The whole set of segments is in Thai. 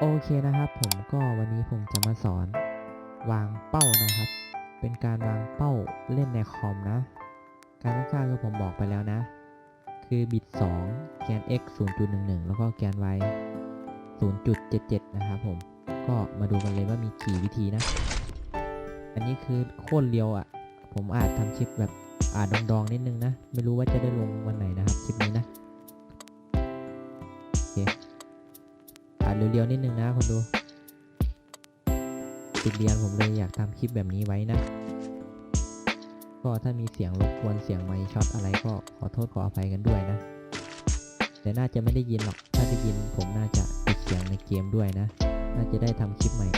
โอเคนะครับ ผมก็วันนี้ผมจะมาสอน วางเป้านะครับ เป็นการวางเป้าเล่นในคอมนะ การตั้งค่าคือผมบอกไปแล้วนะ คือบิต2แกน x 0.11 แล้วก็แกน y 0.77 นะครับผมก็มาดูกันเลยว่ามีกี่วิธีนะ อันนี้คือโคตรเรียวอะ่ะ ผมอาจทำคลิปแบบอาจดองๆนิดนึงนะ ไม่รู้ว่าจะได้ลงวันไหนนะครับคลิปนี้นะโอเค เรียวๆนิดนึงนะคนดู ติดเรียนผมเลยอยากทำคลิปแบบนี้ไว้นะ ก็ถ้ามีเสียงรบกวนเสียงไมค์ช็อตอะไรก็ขอโทษขออภัยกันด้วยนะ แต่น่าจะไม่ได้ยินหรอก ถ้าได้ยินผมน่าจะปิดเสียงในเกมด้วยนะ น่าจะได้ทำคลิปใหม่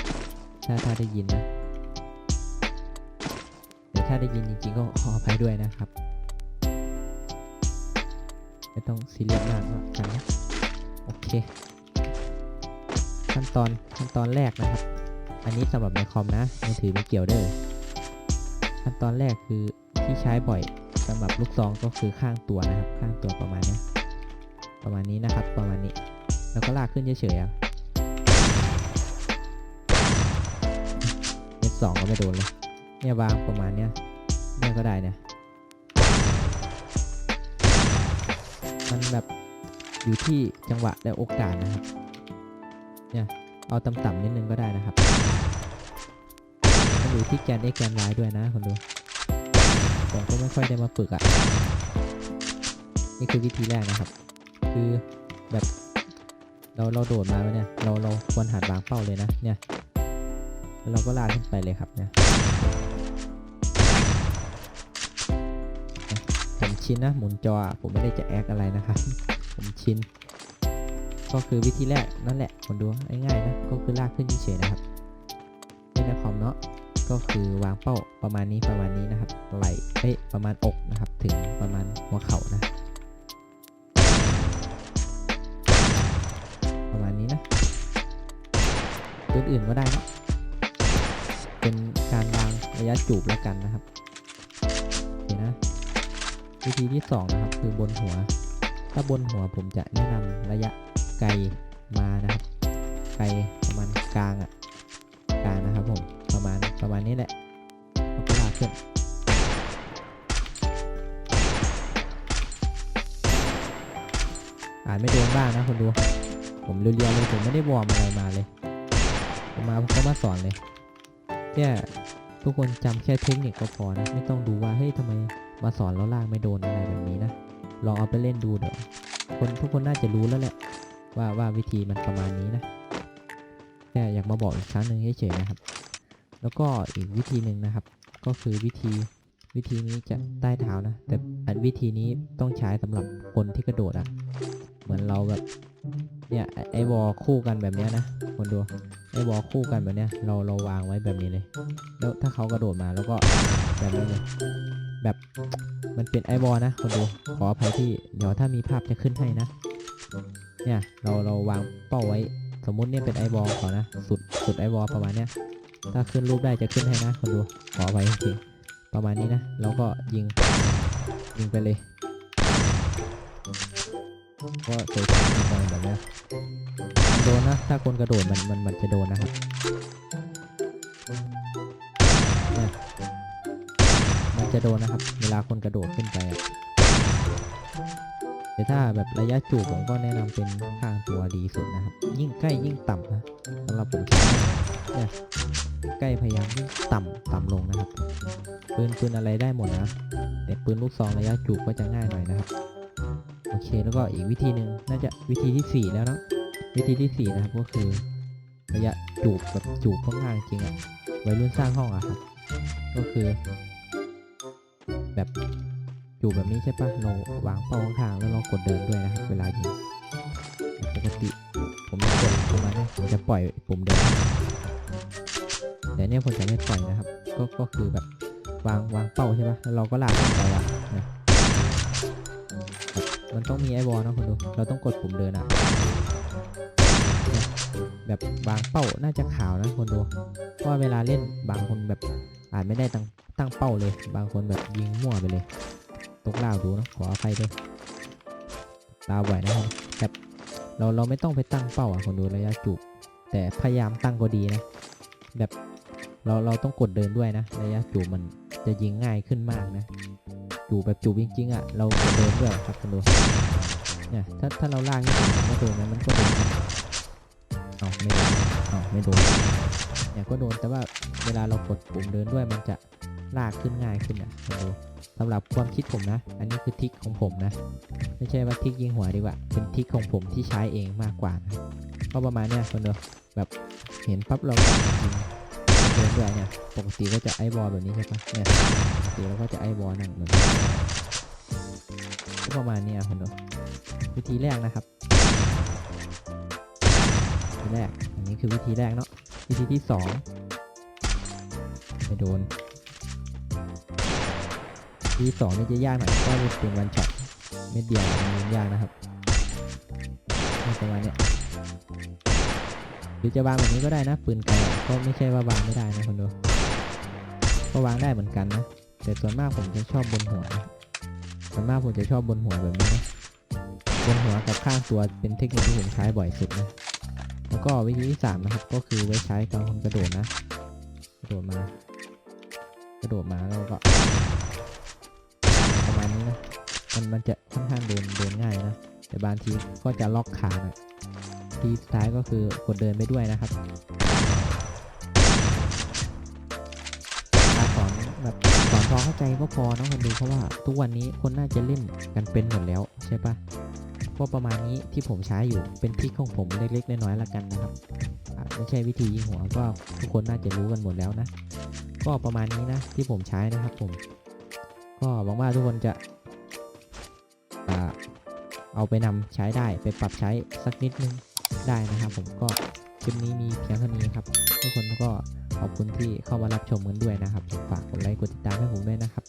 ถ้าถ้าได้ยินนะแต่ถ้าได้ยินจริงๆก็ขออภัยด้วยนะครับไม่ต้องซีเรียสมากนะกันนะโอเค ขั้นตอนขั้นตอนแรกนะครับ อันนี้สำหรับในคอมนะมือถือไม่เกี่ยวเด้อขั้นตอนแรกคือที่ใช้บ่อยสำหรับลูกซองก็คือข้างตัวนะครับ ข้างตัวประมาณนี้ประมาณนี้นะครับ ประมาณนี้ แล้วก็ลากขึ้นเฉยๆครับเม็ดสองก็ไม่โดนเลย เนี่ยวางประมาณเนี้ยเนี่ยก็ได้เนี่ย มันแบบอยู่ที่จังหวะและโอกาสนะครับ เนี่ย เอาต่ำๆนิดนึงก็ได้นะครับมันอยู่ที่แกน x แกน y ด้วยนะคนดูผมก็ไม่ค่อยได้มาฝึกอะ่ะ นี่คือวิธีแรกนะครับ คือแบบเราเราโดดมาแล้วเนี่ย เราเราควรหัดวางเป้าเลยนะเนี่ยแล้วเราก็ลากขึ้นไปเลยครับเนี่ยเนี่ยผมชินนะหมุนจอผมไม่ได้จะแอคอะไรนะครับ ผมชิน ก็คือวิธีแรกนั่นแหละคนดูง่ายๆนะก็คือลากขึ้นเฉยๆนะครับเล่นในคอมเนาะก็คือวางเป้าประมาณนี้ประมาณนี้นะครับไหลเอ้ยประมาณอกนะครับ ถึงประมาณหัวเข่านะประมาณนี้นะอื่นๆก็ได้นะเป็นการวางระยะจูบแล้วกันนะครับโอเคนะวิธีที่สองนะครับคือบนหัว ถ้าบนหัวผมจะแนะนำระยะ ไกลมานะครับ ไกลประมาณกลางอะ่ะกลางนะครับผมประมาณประมาณนี้แหละแล้วก็ลากขึ้นอ่านไม่โดนบ้างนะคนดู ผมเรียวๆเลยผมไม่ได้วอร์มอะไรมาเลย ผมมาผมก็มาสอนเลยแค่ทุกคนจำแค่เทคนิคก็พอนะ ไม่ต้องดูว่าเฮ้ยทำไมมาสอนแล้วล่ากไม่โดนอะไรแบบนี้นะ ลองเอาไปเล่นดูเดี๋ยวคนทุกคนน่าจะรู้แล้วแหละ ว่าว่าวิธีมันประมาณนี้นะแค่อยากมาบอกอีกครั้งหนึ่งเฉยๆนะครับ แล้วก็อีกวิธีหนึ่งนะครับ ก็คือวิธีวิธีนี้จะใต้เท้านะ แต่อันวิธีนี้ต้องใช้สำหรับคนที่กระโดดอะเหมือนเราแบบเนี่ยไอ้ไอลคู่กันแบบนี้นะคนดูไอวอลคู่กันแบบเนี้ยเราเราวางไว้แบบนี้เลย แล้วถ้าเขากระโดดมาแล้วก็แบบนี้เลยแบบมันเป็นไอวอลนะคนดูขออภัยที่เดี๋ยวถ้ามีภาพจะขึ้นให้นะ เนี่ยเราเราวางเป้าไว้ สมมุติเนี่ยเป็นไอบอลก่อนนะ สุดสุดไอบอลประมาณเนี้ยถ้าขึ้นรูปได้จะขึ้นให้นะคนดูขอไว้จริงประมาณนี้นะเราก็ยิงยิงไปเลยก็เคยทำยิงไปแบบนี้โดนนะ ถ้าคนกระโดดมันมันมันจะโดนนะครับเนี่ยมันจะโดนนะครับ เวลาคนกระโดดขึ้นไป แต่ถ้าแบบระยะจูบผมก็แนะนำเป็นข้างตัวดีสุดนะครับ ยิ่งใกล้ยิ่งต่ำนะสำหรับผมเนี่ยใกล้พยายามยิ่งต่ำต่ำลงนะครับปืนปืนอะไรได้หมดนะแต่ปืนลูกซองระยะจูบก็จะง่ายหน่อยนะครับโอเคแล้วก็อีกวิธีหนึ่งน่าจะวิธีที่สี่แล้วนะวิธีที่สี่นะครับก็คือ ระยะจูบแบบจูบข้างๆจริงอะวัยรุ่นสร้างห้องอะครับก็คือ แบบ อยู่แบบนี้ใช่ปะเราวางเป้าข้างๆแล้วเรากดเดินด้วยนะครับเวลายิงปกติผมจะกดประมาณนี้ผมจะปล่อยปุ่มเดินแต่เนี่ยผมจะไม่ปล่อยนะครับ ก็ก็คือแบบวางวางเป้าใช่ปะแล้วเราก็ลากไปอะนะมันต้องมีไอ้บอลนะคนดู เราต้องกดปุ่มเดินอะ แบบวางเป้าน่าจะขาวนะคนดู เพราะเวลาเล่นบางคนแบบอาจไม่ได้ตั้งตั้งเป้าเลย บางคนแบบยิงมั่วไปเลย กลาวดูนะขออภัยด้วยลาวบ่อยนะครับแบบเราเราไม่ต้องไปตั้งเป้าอะคนดูระยะจูบแต่พยายามตั้งก็ดีนะ แบบเราเราต้องกดเดินด้วยนะ ระยะจูบมันจะยิงง่ายขึ้นมากนะจูบแบบจูบจริงๆอะเรากดเดินด้วยครับคุณดูเนี่ยถ้าถ้าเราล่างนี่ไม่โดนนะมันก็โดนนะเอาไม่โดนเอาไม่โดนเนี่ยก็โดนแต่ว่าเวลาเรากดปุ่มเดินด้วยมันจะลากขึ้นง่ายขึ้นอะคุณดู สำหรับความคิดผมนะ อันนี้คือทิกของผมนะ ไม่ใช่ว่าทิกยิงหัวดีกว่า เป็นทิกของผมที่ใช้เองมากกว่านะก็ประมาณเนี้ยคนดูแบบเห็นปั๊บเราก็ยิงเดินด้วยเนี่ย ปกติก็จะไอบอลแบบนี้ใช่ปะเนี่ยปกติเราก็จะไอบอลนั่งเหมือนก็ประมาณเนี้ยคนดูวิธีแรกนะครับวิธีแรก อันนี้คือวิธีแรกเนาะ วิธีที่สองไม่โดน ที่สองนี่จะยากหน่อยเพราะเป็นวันช็อตเม็ดเดียวมันยากนะครับประมาณเนี้ยหรือจะวางแบบนี้ก็ได้นะ ปืนไกลก็ไม่ใช่ว่าวางไม่ได้นะคนดูก็วางได้เหมือนกันนะ แต่ส่วนมากผมจะชอบบนหัว ส่วนมากผมจะชอบบนหัวแบบนี้นะบนหัวกับข้างตัวเป็นเทคนิคที่ผมใช้บ่อยสุดนะแล้วก็วิธีที่สามนะครับก็คือไว้ใช้ตอนคนกระโดดนะ กระโดดมา กระโดดมาแล้วก็ นี้นะ มันมันจะค่อนข้างโดนโดนง่ายนะ แต่บางทีก็จะล็อกขานะทีสุดท้ายก็คือกดเดินไปด้วยนะครับการสอนแบบสอนพอเข้าใจก็พอเนอะคนดูเพราะว่าทุกวันนี้คนน่าจะเล่นกันเป็นหมดแล้วใช่ปะก็ประมาณนี้ที่ผมใช้อยู่เป็นทริคของผมเล็กๆน้อยๆละกันนะครับไม่ใช่วิธียิงหัวก็ทุกคนน่าจะรู้กันหมดแล้วนะ ก็ประมาณนี้นะที่ผมใช้นะครับผม ก็หวังว่าทุกคนจะเอาไปนำใช้ได้ไปปรับใช้สักนิดนึงได้นะครับ ผมก็คลิปนี้มีเพียงเท่านี้ครับ ทุกคนก็ขอบคุณที่เข้ามารับชมกันด้วยนะครับ ฝากกดไลค์กดติดตามให้ผมด้วยนะครับ